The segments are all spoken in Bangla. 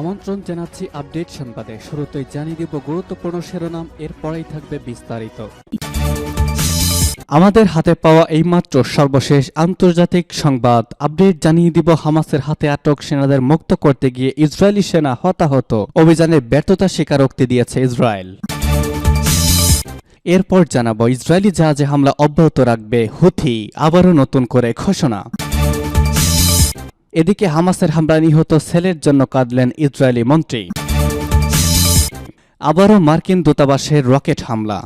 আমন্ত্রণ জানাচ্ছি আপডেট সংবাদে। শুরুতেই জানিয়ে দিব গুরুত্বপূর্ণ শিরোনাম, এরপরেই থাকবে বিস্তারিত। আমাদের হাতে পাওয়া এইমাত্র সর্বশেষ আন্তর্জাতিক সংবাদ। আপডেট জানিয়ে দিব হামাসের হাতে আটক সেনাদের মুক্ত করতে গিয়ে ইসরায়েলি সেনা হতাহত। অভিযানে ব্যর্থতা স্বীকারোক্তি দিয়েছে ইসরায়েল। এরপর জানাব, ইসরায়েলি জাহাজে হামলা অব্যাহত রাখবে হুথি। আবারও নতুন করে ঘোষণা। এদিকে হামাসের হামলা নিহত সেলের জন্য কাঁদলেন ইসরায়েলি মন্ত্রী। আবারও মার্কিন দূতাবাসের রকেট হামলা।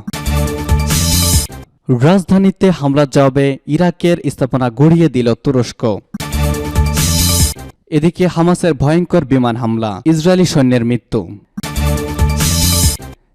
রাজধানীতে হামলার জবাবে ইরাকের স্থাপনা গড়িয়ে দিল তুরস্ক। এদিকে হামাসের ভয়ঙ্কর বিমান হামলা, ইসরায়েলি সৈন্যের মৃত্যু।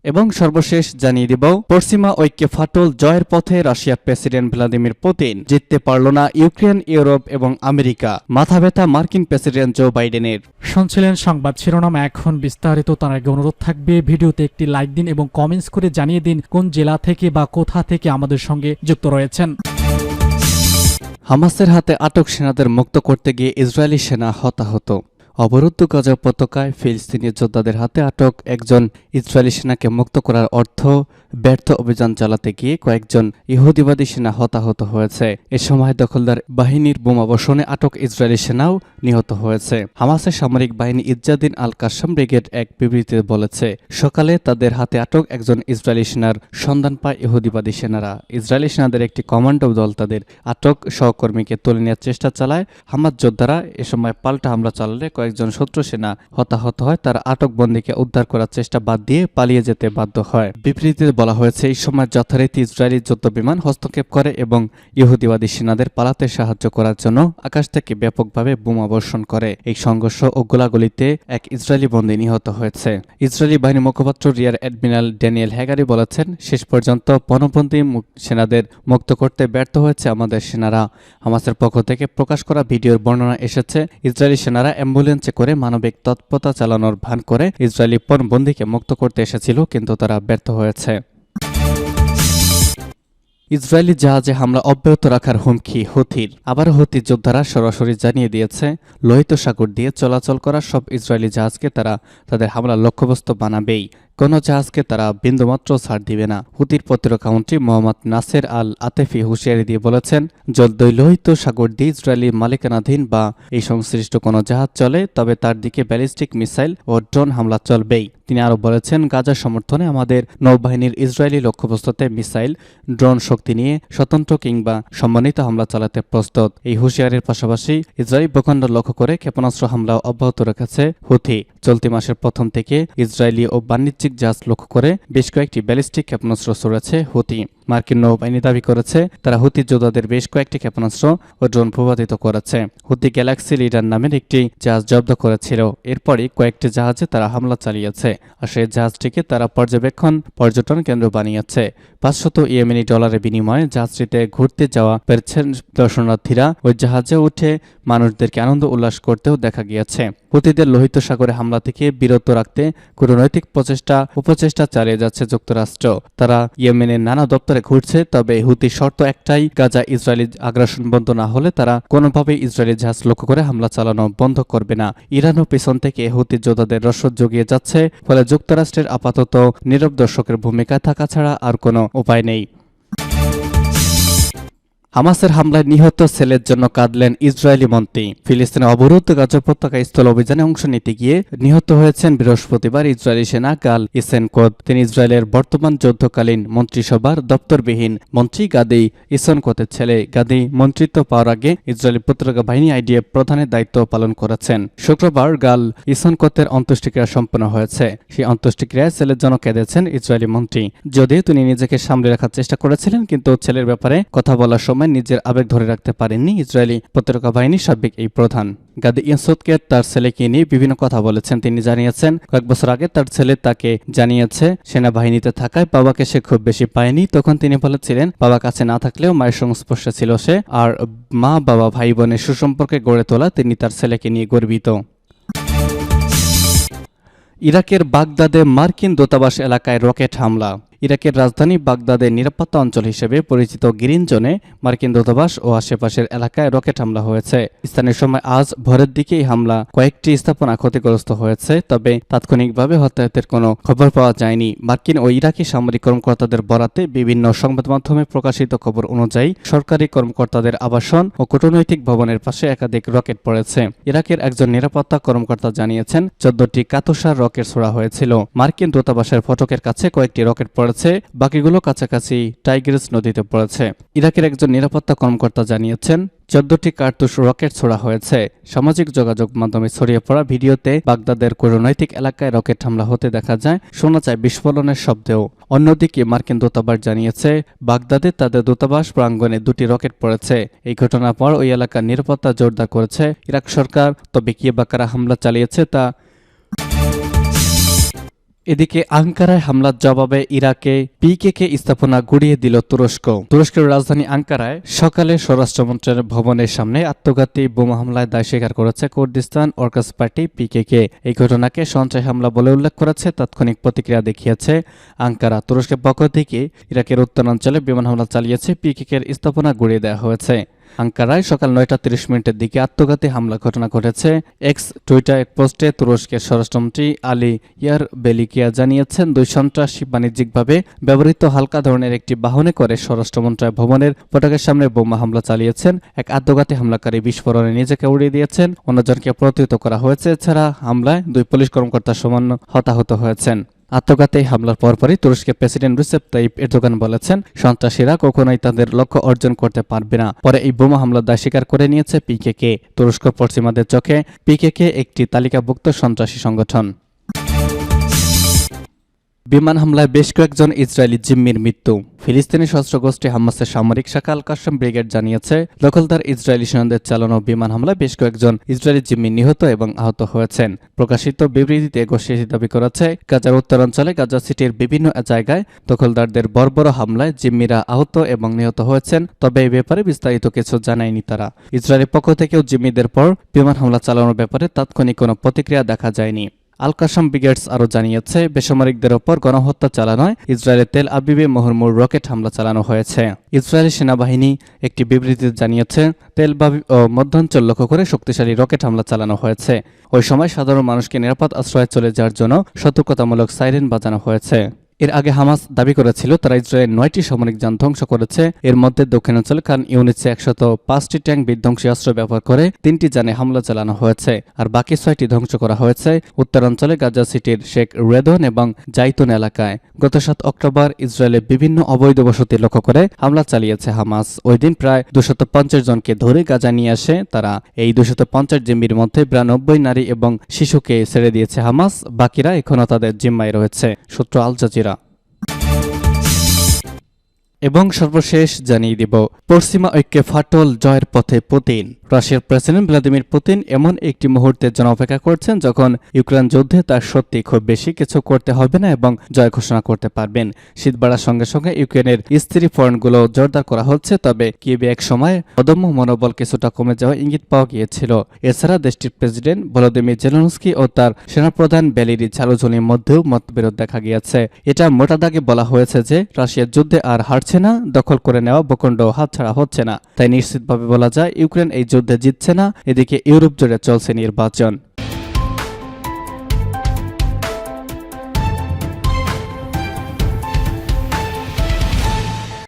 এবং সর্বশেষ জানিয়ে দিব পশ্চিমা ঐক্যে ফাটল জয়ের পথে রাশিয়ার প্রেসিডেন্ট ভ্লাদিমির পুতিন। জিততে পারল না ইউক্রেন ইউরোপ এবং আমেরিকা। মাথা ব্যথা মার্কিন প্রেসিডেন্ট জো বাইডেনের। শুনছিলেন সংবাদ শিরোনাম এখন বিস্তারিত তার আগে অনুরোধ থাকবে ভিডিওতে একটি লাইক দিন এবং কমেন্টস করে জানিয়ে দিন কোন জেলা থেকে বা কোথা থেকে আমাদের সঙ্গে যুক্ত রয়েছেন। হামাসের হাতে আটক সেনাদের মুক্ত করতে গিয়ে ইসরায়েলি সেনা হতাহত। অবরুদ্ধ গাজা উপত্যকায় ফিলিস্তিনি যোদ্ধাদের হাতে আটক একজন ইসরায়েলি সেনাকে মুক্ত করার অর্থ, ব্যর্থ অভিযান চালাতে গিয়ে কয়েকজন ইহুদিবাদী সেনা হতাহত হয়েছে। এ সময় দখলদার বাহিনীর বোমাবর্ষণে আটক ইসরায়েলি সেনাও নিহত হয়েছে। হামাসের সামরিক বাহিনী ইজ্জাদিন আল কাসম ব্রিগেড এক বিবৃতিতে বলেছে, সকালে তাদের হাতে আটক একজন ইসরায়েলি সেনার সন্ধান পায় ইহুদিবাদী সেনারা। ইসরায়েলি সেনাদের একটি কমান্ডো দল তাদের আটক সহকর্মীকে তুলে নেওয়ার চেষ্টা চালায় হামাদ যোদ্ধারা। এ সময় পাল্টা হামলা চালালে কয়েকজন শত্রু সেনা হতাহত হয়, তার আটক বন্দীকে উদ্ধার করার চেষ্টা বাদ দিয়ে পালিয়ে যেতে বাধ্য হয়। বিবৃতিতে বলা হয়েছে, এই সময় যথারীতি ইসরায়েলি যুদ্ধ বিমান হস্তক্ষেপ করে এবং ইহুদিবাদী সেনাদের পালাতে সাহায্য করার জন্য আকাশ থেকে ব্যাপকভাবে বোমা বর্ষণ করে। এই সংঘর্ষ ও গোলাগুলিতে এক ইসরায়েলি বন্দী নিহত হয়েছে। ইসরায়েলি বাহিনী মুখপাত্র রিয়ার অ্যাডমিরাল ড্যানিয়েল হ্যাগারি বলেছেন, শেষ পর্যন্ত পণবন্দী সেনাদের মুক্ত করতে ব্যর্থ হয়েছে আমাদের সেনারা। হামাসের পক্ষ থেকে প্রকাশ করা ভিডিওর বর্ণনা এসেছে, ইসরায়েলি সেনারা অ্যাম্বুলেন্সে করে মানবিক তৎপরতা চালানোর ভান করে ইসরায়েলি পণবন্দীকে মুক্ত করতে এসেছিল, কিন্তু তারা ব্যর্থ হয়েছে। ইসরায়েলি জাহাজে হামলা অব্যাহত রাখার হুমকি হুথির। আবার হুথি যোদ্ধারা সরাসরি জানিয়ে দিয়েছে, লোহিত সাগর দিয়ে চলাচল করা সব ইসরায়েলি জাহাজকে তারা তাদের হামলা লক্ষ্যবস্তু বানাবেই। কোনো জাহাজকে তারা বিন্দুমাত্র ছাড় দিবে না। হুতির প্রতিরক্ষা মন্ত্রী মোহাম্মদ নাসের আল আতেফি হুঁশিয়ারি দিয়ে বলেছেন যদি লোহিত সাগর দিয়ে ইসরায়েলি মালিকানাধীন বা এই সংশ্লিষ্ট কোনো জাহাজ চলে, তবে তার দিকে ব্যালিস্টিক মিসাইল ও ড্রোন হামলা চলবেই। তিনি আরও বলেছেন, গাজার সমর্থনে আমাদের নৌবাহিনীর ইসরায়েলি লক্ষ্যবস্তুতে মিসাইল, ড্রোন শক্তি নিয়ে স্বতন্ত্র কিংবা সম্মানিত হামলা চালাতে প্রস্তুত। এই হুঁশিয়ারির পাশাপাশি ইসরায়েলি ভূখণ্ড লক্ষ্য করে ক্ষেপণাস্ত্র হামলা অব্যাহত রেখেছে হুথি চলতি মাসের প্রথম থেকে ইসরায়েলি ও বাণিজ্যিক জাহাজ লক্ষ্য করে বেশ কয়েকটি ব্যালিস্টিক ক্ষেপণাস্ত্র ছড়েছে হুতি। মার্কিন নৌবাহিনী দাবি করেছে, তারা হুতি যোদ্ধাদের বেশ কয়েকটি ক্ষেপণাস্ত্র ও ড্রোন ভূপাতিত করেছে। হুতি গ্যালাক্সি লিডার নামের একটি জাহাজ জব্দ করেছিল। এরপরই কয়েকটি জাহাজে তারা হামলা চালিয়েছে আর সেই জাহাজটিকে তারা পর্যবেক্ষণ, পর্যটন কেন্দ্র বানিয়েছে। পাঁচশত ইয়েমেনি ডলারের বিনিময়ে জাহাজটিতে ঘুরতে যাওয়া পেরেছেন দর্শনার্থীরা। ওই জাহাজে উঠে মানুষদেরকে আনন্দ উল্লাস করতেও দেখা গিয়েছে। হুতিদের লোহিত সাগরে হামলা থেকে বিরত রাখতে কূটনৈতিক প্রচেষ্টা, উপচেষ্টা চালিয়ে যাচ্ছে যুক্তরাষ্ট্র। তারা ইয়েমেনের নানা দপ্তরে ঘুরছে তবে হুতি শর্ত একটাই, গাজা ইসরায়েলি আগ্রাসন বন্ধ না হলে তারা কোনোভাবেই ইসরায়েলি জাহাজ লক্ষ্য করে হামলা চালানো বন্ধ করবে না। ইরানও পেছন থেকে হুতি যোদ্ধাদের রসদ জুগিয়ে যাচ্ছে, ফলে যুক্তরাষ্ট্রের আপাতত নীরব দর্শকের ভূমিকা থাকা ছাড়া আর কোনো উপায় নেই। হামাসের হামলায় নিহত ছেলের জন্য কাঁদলেন ইসরায়েলি মন্ত্রী। ফিলিস্তিনে অবরুদ্ধ গাজা উপত্যকা স্থল অভিযানে অংশ নিতে গিয়ে নিহত হয়েছেন বৃহস্পতিবার ইসরায়েলি সেনা গাল ইসেনকোদ। তিনি ইসরায়েলের বর্তমান যুদ্ধকালীন মন্ত্রিসভার দপ্তরবিহীন মন্ত্রী গাদি ইসনকোতের ছেলে। গাদি মন্ত্রিত্ব পাওয়ার আগে ইসরায়েলি প্রতিরক্ষা বাহিনী আইডিএফ প্রধানের দায়িত্ব পালন করেছেন। শুক্রবার গাল ইসনকোতের অন্ত্যেষ্টিক্রিয়া সম্পন্ন হয়েছে। সেই অন্ত্যেষ্টিক্রিয়ায় ছেলের জন্য কেঁদেছেন ইসরায়েলি মন্ত্রী। যদিও তিনি নিজেকে সামলে রাখার চেষ্টা করেছিলেন, কিন্তু ছেলের ব্যাপারে কথা বলার সময় নিজের আবেগ ধরে রাখতে পারেননি ইসরায়েলি প্রতিরক্ষা বাহিনীর সাবেক এই প্রধান। গাদি ইয়াসুদকে তার ছেলেকে নিয়ে বিভিন্ন কথা বলেছেন। তিনি জানিয়েছেন, কয়েক বছর আগে তার ছেলে তাকে জানিয়েছে, সেনাবাহিনীতে থাকায় বাবাকে সে খুব বেশি পায়নি। তখন তিনি বলেছিলেন, বাবা কাছে না থাকলেও মায়ের সংস্পর্শে ছিল সে, আর মা, বাবা ভাই বোনের সুসম্পর্কে গড়ে তোলা তিনি তার ছেলেকে নিয়ে গর্বিত। ইরাকের বাগদাদে মার্কিন দূতাবাস এলাকায় রকেট হামলা। ইরাকের রাজধানী বাগদাদের নিরাপত্তা অঞ্চল হিসেবে পরিচিত গ্রিন জোনে মার্কিন দূতাবাস ও আশেপাশের এলাকায় রকেট হামলা হয়েছে। স্থানীয় সময় আজ ভোরের দিকে এই হামলা কয়েকটি স্থাপনা ক্ষতিগ্রস্ত হয়েছে, তবে তাৎক্ষণিকভাবে হতাহতের কোনো খবর পাওয়া যায়নি। মার্কিন ও ইরাকি সামরিক কর্মকর্তাদের বরাতে বিভিন্ন সংবাদ মাধ্যমে প্রকাশিত খবর অনুযায়ী সরকারি কর্মকর্তাদের আবাসন ও কূটনৈতিক ভবনের পাশে একাধিক রকেট পড়েছে। ইরাকের একজন নিরাপত্তা কর্মকর্তা জানিয়েছেন, চোদ্দটি কাতুসার রকেট ছোড়া হয়েছিল। মার্কিন দূতাবাসের ফটকের কাছে কয়েকটি রকেট পড়েছে বাকিগুলো কাছাকাছি টাইগ্রিস নদীতে পড়েছে। ইরাকের একজন নিরাপত্তা কর্মকর্তা জানিয়েছেন, চোদ্দটি কার্তুস রকেট ছোড়া হয়েছে। সামাজিক যোগাযোগ মাধ্যমে ছড়িয়ে পড়া ভিডিওতে বাগদাদের কূটনৈতিক এলাকায় রকেট হামলা হতে দেখা যায়, শোনা যায় বিস্ফোরণের শব্দেও। অন্যদিকে মার্কিন দূতাবাস জানিয়েছে, বাগদাদে তাদের দূতাবাস প্রাঙ্গণে দুটি রকেট পড়েছে। এই ঘটনার পর ওই এলাকার নিরাপত্তা জোরদার করেছে ইরাক সরকার। তবে কি বাকারা হামলা চালিয়েছে তা এদিকে আঙ্কারায় হামলার জবাবে ইরাকে পিকেকে স্থাপনা গুড়িয়ে দিল তুরস্ক। তুরস্কের রাজধানী আঙ্কারায় সকালে স্বরাষ্ট্রমন্ত্রের ভবনের সামনে আত্মঘাতী বোমা হামলায় দায় স্বীকার করেছে কুর্দিস্তান ওয়ার্কার্স পার্টি পিকেকে। এই ঘটনাকে সঞ্চয় হামলা বলে উল্লেখ করেছে, তাৎক্ষণিক প্রতিক্রিয়া দেখিয়েছে আঙ্কারা। তুরস্কের পক্ষ থেকে ইরাকের উত্তরাঞ্চলে বিমান হামলা চালিয়েছে পিকেকের স্থাপনা গুড়িয়ে দেওয়া হয়েছে। আঙ্কারায় সকাল নয়টা তিরিশ মিনিটের দিকে আত্মঘাতী হামলা ঘটনা ঘটেছে। এক্স টুইটার এক পোস্টে তুরস্কের স্বরাষ্ট্রমন্ত্রী আলী ইয়ার বেলিকিয়া জানিয়েছেন, দুই সন্ত্রাসী বাণিজ্যিকভাবে ব্যবহৃত হালকা ধরনের একটি বাহনে করে স্বরাষ্ট্রমন্ত্রী ভবনের ফটকের সামনে বোমা হামলা চালিয়েছেন। এক আত্মঘাতী হামলাকারী বিস্ফোরণে নিজেকে উড়িয়ে দিয়েছেন। অন্যজনকে প্রতিহত করা হয়েছে, এছাড়া হামলায় দুই পুলিশ কর্মকর্তা সামান্য হতাহত হয়েছেন। আত্মঘাতী হামলার পরপরই তুরস্কের প্রেসিডেন্ট রুসেফ তাইপ এরদোগান বলেছেন, সন্ত্রাসীরা কখনোই তাদের লক্ষ্য অর্জন করতে পারবে না। পরে এই বোমা হামলার দায় স্বীকার করে নিয়েছে পিকেকে। তুরস্ক পশ্চিমাদের চোখে পিকেকে একটি তালিকাভুক্ত সন্ত্রাসী সংগঠন। বিমান হামলায় বেশ কয়েকজন ইসরায়েলি জিম্মির মৃত্যু। ফিলিস্তিনি সশস্ত্র গোষ্ঠী হামাসের সামরিক শাখা আল কাসম ব্রিগেড জানিয়েছে, দখলদার ইসরায়েলি সেনাদের চালানো বিমান হামলায় বেশ কয়েকজন ইসরায়েলি জিম্মি নিহত এবং আহত হয়েছেন। প্রকাশিত বিবৃতিতে গোষ্ঠী দাবি করেছে, গাজার উত্তরাঞ্চলে গাজা সিটির বিভিন্ন জায়গায় দখলদারদের বর্বর হামলায় জিম্মিরা আহত এবং নিহত হয়েছেন, তবে এই ব্যাপারে বিস্তারিত কিছু জানায়নি তারা। ইসরায়েলের পক্ষ থেকেও জিম্মিদের পর বিমান হামলা চালানোর ব্যাপারে তাৎক্ষণিক কোনো প্রতিক্রিয়া দেখা যায়নি। আল কাসাম ব্রিগেডস আরও জানিয়েছে, বেসামরিকদের ওপর গণহত্যা চালানোয় ইসরায়েলের তেল আবিবে মোহরমুর রকেট হামলা চালানো হয়েছে। ইসরায়েলি সেনাবাহিনী একটি বিবৃতিতে জানিয়েছে, তেল ও মধ্যাঞ্চল লক্ষ্য করে শক্তিশালী রকেট হামলা চালানো হয়েছে। ওই সময় সাধারণ মানুষকে নিরাপদ আশ্রয়ে চলে যাওয়ার জন্য সতর্কতামূলক সাইরেন বাজানো হয়েছে। এর আগে হামাস দাবি করেছিল, তারা ইসরায়েল নয়টি সামরিক যান ধ্বংস করেছে। এর মধ্যে দক্ষিণাঞ্চল খান ইউনিটসে একশত পাঁচটি ট্যাঙ্ক বিধ্বংসী অস্ত্র ব্যবহার করে তিনটি যানে হামলা চালানো হয়েছে, আর বাকি ছয়টি ধ্বংস করা হয়েছে উত্তরাঞ্চলে গাজা সিটির শেখ রেদন এবং জাইতুন এলাকায়। গত সাত অক্টোবর ইসরায়েলের বিভিন্ন অবৈধ বসতি লক্ষ্য করে হামলা চালিয়েছে হামাস। ওই দিন প্রায় দুশত পঞ্চাশ জনকে ধরে গাজা নিয়ে আসে তারা। এই দুশত পঞ্চাশ জিম্মির মধ্যে বিরানব্বই নারী এবং শিশুকে ছেড়ে দিয়েছে হামাস। বাকিরা এখনও তাদের জিম্মায় রয়েছে, সূত্র আল জাজিরা। এবং সর্বশেষ জানিয়ে দিব, পশ্চিমা ঐক্যে ফাটল জয়ের পথে পুতিন। রাশিয়ার প্রেসিডেন্ট ভ্লাদিমির পুতিন এমন একটি মুহূর্তের জন্য অপেক্ষা করছেন যখন ইউক্রেন যুদ্ধে তার সত্যি খুব বেশি কিছু করতে হবে না এবং জয় ঘোষণা করতে পারবেন। শীত বাড়ার সঙ্গে সঙ্গে ইউক্রেনের স্ত্রী ফ্রন্টগুলো জোরদার করা হচ্ছে, তবে কিয়েবে এক সময় অদম্য মনোবল কিছুটা কমে যাওয়া ইঙ্গিত পাওয়া গিয়েছিল। এছাড়া দেশটির প্রেসিডেন্ট ভলোদিমির জেলেনস্কি ও তার সেনাপ্রধান ব্যালিরি ঝালুঝুলির মধ্যেও মতবিরোধ দেখা গিয়েছে। এটা মোটা দাগে বলা হয়েছে যে, রাশিয়ার যুদ্ধে আর হারছে না, দখল করে নেওয়া ভূখণ্ড হাতছাড়া হচ্ছে না। তাই নিশ্চিতভাবে বলা যায়, ইউক্রেন এই জিতছে না। এদিকে ইউরোপ জুড়ে চলছে নির্বাচন।